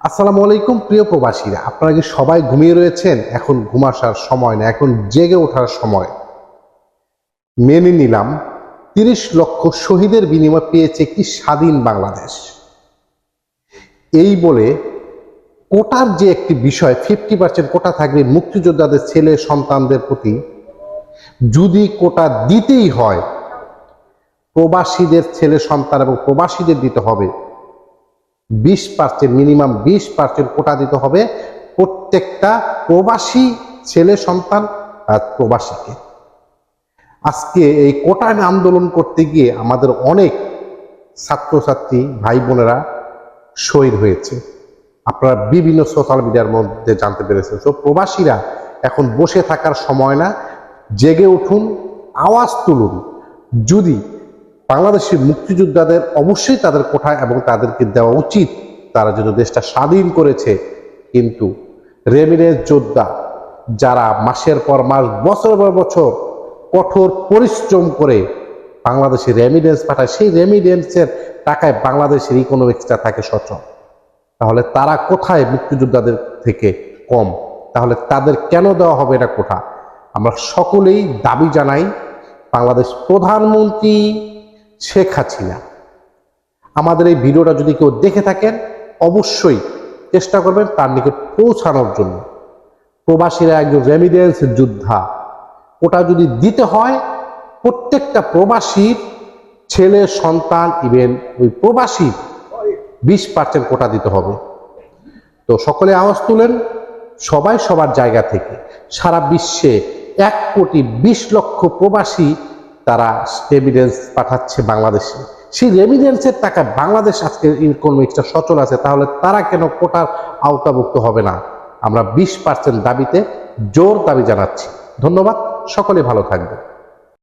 আসসালামু আলাইকুম, প্রিয় প্রবাসীরা। আপনারা কি সবাই ঘুমিয়ে রয়েছেন? এখন ঘুমাসার সময় না, এখন জেগে ওঠার সময়। মেনে নিলাম, তিরিশ লক্ষ শহীদের বিনিময় পেয়েছে একটি স্বাধীন বাংলাদেশ। এই বলে কোটার যে একটি বিষয়, ফিফটি পার্সেন্ট কোটা থাকবে মুক্তিযোদ্ধাদের ছেলে সন্তানদের প্রতি। যদি কোটা দিতেই হয়, প্রবাসীদের ছেলে সন্তান এবং প্রবাসীদের দিতে হবে। বিশ পার্সেন্ট মিনিমাম বিশ পার্সেন্ট কোটা দিতে হবে প্রত্যেকটা প্রবাসী ছেলে সন্তান প্রবাসীকে। আজকে এই কোটা আন্দোলন করতে গিয়ে আমাদের অনেক ছাত্রছাত্রী, ভাই বোনেরা শহীদ হয়েছে। আপনারা বিভিন্ন সোশ্যাল মিডিয়ার মধ্যে জানতে পেরেছেন। তো প্রবাসীরা এখন বসে থাকার সময় না, জেগে উঠুন, আওয়াজ তুলুন। যদি বাংলাদেশের মুক্তিযোদ্ধাদের অবশ্যই তাদের কোঠায় এবং তাদেরকে দেওয়া উচিত। তারা যদি দেশটা স্বাধীন করেছে, কিন্তু রেমিনেন্স যোদ্ধা যারা মাসের পর মাস, বছর পর বছর কঠোর পরিশ্রম করে বাংলাদেশে রেমিডেন্স পাঠায়, সেই রেমিডেন্সের টাকায় বাংলাদেশের ইকোনমিক্সটা থাকে সচল। তাহলে তারা কোথায় মুক্তিযোদ্ধাদের থেকে কম? তাহলে তাদের কেন দেওয়া হবে এটা কোঠা? আমরা সকলেই দাবি জানাই, বাংলাদেশ প্রধানমন্ত্রী শেখ হাসিনা। আমাদের এই ভিডিওটা যদি কেউ দেখে থাকেন, অবশ্যই চেষ্টা করবেন তার নিকট পৌঁছানোর জন্য। প্রবাসীরা একজন রেমিডেন্স যোদ্ধা। ওটা যদি দিতে হয়, প্রত্যেকটা প্রবাসীর ছেলে, সন্তান ইভেন ওই প্রবাসী বিশ পার্সেন্ট কোটা দিতে হবে। তো সকলে আওয়াজ তুলেন, সবাই সবার জায়গা থেকে। সারা বিশ্বে এক কোটি বিশ লক্ষ প্রবাসী তারা রেমিডেন্স পাঠাচ্ছে বাংলাদেশে। সেই রেমিডেন্সের টাকা বাংলাদেশ আজকে ইকোনমিক্সটা সচল আছে, তাহলে তারা কেন কোটার আওতাভুক্ত হবে না? আমরা বিশ পার্সেন্ট দাবিতে জোর দাবি জানাচ্ছি। ধন্যবাদ, সকলে ভালো থাকবে